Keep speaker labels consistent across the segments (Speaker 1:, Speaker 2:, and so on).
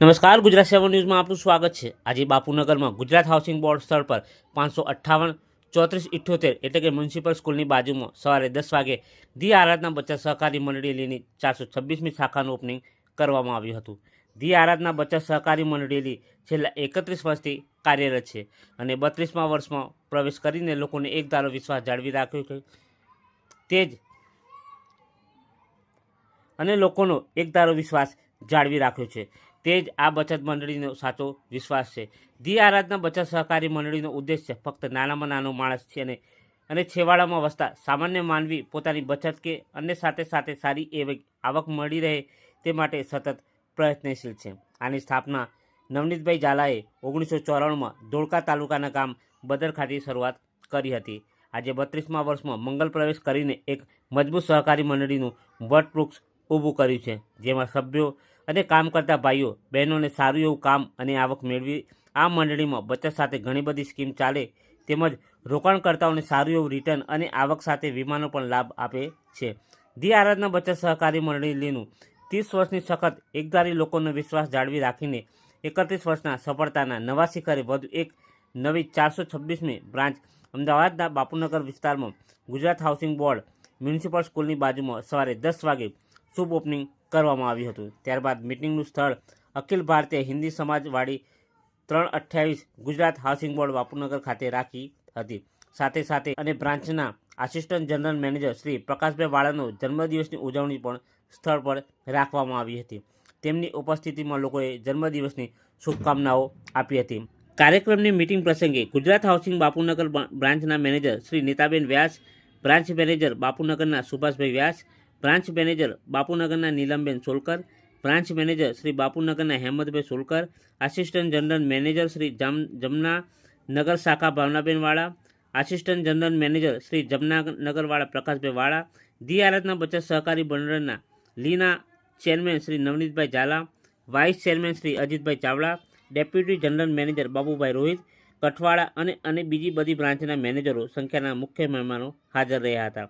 Speaker 1: નમસ્કાર, ગુજરાત સેવન ન્યૂઝમાં આપનું સ્વાગત છે. આજે બાપુનગરમાં ગુજરાત હાઉસિંગ બોર્ડ સ્થળ પર પાંચસો અઠ્ઠાવન, ચોત્રીસ ઇઠ્યોતેર એટલે કે મ્યુનિસિપલ સ્કૂલની બાજુમાં સવારે દસ વાગે ધી આરાધના બચત સહકારી મંડળીની ચારસો છવ્વીસમી શાખાનું ઓપનિંગ કરવામાં આવ્યું હતું. ધી આરાધના બચત સહકારી મંડળી છેલ્લા એકત્રીસ વર્ષથી કાર્યરત છે અને બત્રીસમા વર્ષમાં પ્રવેશ કરીને લોકોને એક ધારો વિશ્વાસ જાળવી રાખ્યો છે. તે જ અને લોકોનો એક ધારો વિશ્વાસ જાળવી રાખ્યો છે. તે જ આ બચત મંડળીનો સાચો વિશ્વાસ છે. ધી આરાધના બચત સહકારી મંડળીનો ઉદ્દેશ છે, ફક્ત નાનામાં નાનો માણસ છે અને અને છેવાડામાં વસતા સામાન્ય માનવી પોતાની બચત કે અન્ય સાથે સાથે સારી એવી આવક મળી રહે તે માટે સતત પ્રયત્નશીલ છે. આની સ્થાપના નવનીતભાઈ ઝાલાએ ઓગણીસો ચોરાણુંમાં ધોળકા તાલુકાના ગામ બદર ખાતે શરૂઆત કરી હતી. આજે બત્રીસમા વર્ષમાં મંગલ પ્રવેશ કરીને એક મજબૂત સહકારી મંડળીનું વટવૃક્ષ ઊભું કર્યું છે, જેમાં સભ્યો અને કામ કરતા ભાઈઓ, બહેનોને સારું એવું કામ અને આવક મેળવી આ મંડળીમાં બચત સાથે ઘણી બધી સ્કીમ ચાલે તેમજ રોકાણકર્તાઓને સારું એવું રિટર્ન અને આવક સાથે વીમાનો પણ લાભ આપે છે. ધી આરાધના બચત સહકારી મંડળી લીનું ત્રીસ વર્ષની સખત એકધારી લોકોનો વિશ્વાસ જાળવી રાખીને એકત્રીસ વર્ષના સફળતાના નવા શિખરે વધુ એક નવી ચારસો છવ્વીસમી બ્રાન્ચ અમદાવાદના બાપુનગર વિસ્તારમાં ગુજરાત હાઉસિંગ બોર્ડ મ્યુનિસિપલ સ્કૂલની બાજુમાં સવારે દસ વાગે શુભ ઓપનિંગ કરવામાં આવ્યું હતું. ત્યારબાદ મિટિંગનું સ્થળ અખિલ ભારતીય હિન્દી સમાજવાડી ત્રણ અઠ્યાવીસ ગુજરાત હાઉસિંગ બોર્ડ બાપુનગર ખાતે રાખી હતી. સાથે સાથે અને બ્રાન્ચના assistant general manager Shri Prakashbhai વાળાનો જન્મદિવસની ઉજવણી પણ સ્થળ પર રાખવામાં આવી હતી. તેમની ઉપસ્થિતિમાં લોકોએ જન્મદિવસની શુભકામનાઓ આપી હતી. કાર્યક્રમની મિટિંગ પ્રસંગે ગુજરાત હાઉસિંગ બાપુનગર બ્રાન્ચના manager Shri Nitaben Vyas, branch manager બાપુનગરના Subhashbhai Vyas branch manager બાપુનગરના Neelamben Solkar, branch manager Shri બાપુનગરના Hemantbhai Solkar, assistant general manager Shri Jam Jamna Nagar શાખા Bhavnaben Vala, assistant general manager Shri જમનાનગરવાળા Prakashbhai Vala, the Aradhana બચત સહકારી મંડળના લીના chairman Shri Navneetbhai Zala, vice chairman Shri Ajitbhai Chavda, deputy general manager Babubhai Rohit, Kathwada અને અને બીજી બધી બ્રાન્ચના મેનેજરો સંખ્યાના મુખ્ય મહેમાનો હાજર રહ્યા હતા.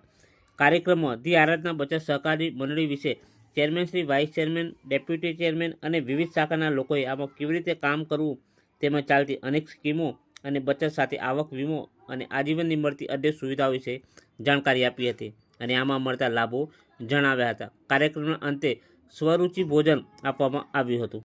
Speaker 1: કાર્યક્રમમાં ધી આરાધના, બચત સહકારી મંડળી વિશે chairman Shri, vice chairman, deputy chairman અને વિવિધ શાખાના લોકોએ આમાં કેવી રીતે કામ કરવું તેમાં ચાલતી અનેક સ્કીમો અને બચત સાથે આવક વીમો અને આજીવનની મળતી અન્ય સુવિધાઓ વિશે જાણકારી આપી હતી અને આમાં મળતા લાભો જણાવ્યા હતા. કાર્યક્રમના અંતે સ્વરૂચિ ભોજન આપવામાં આવ્યું હતું.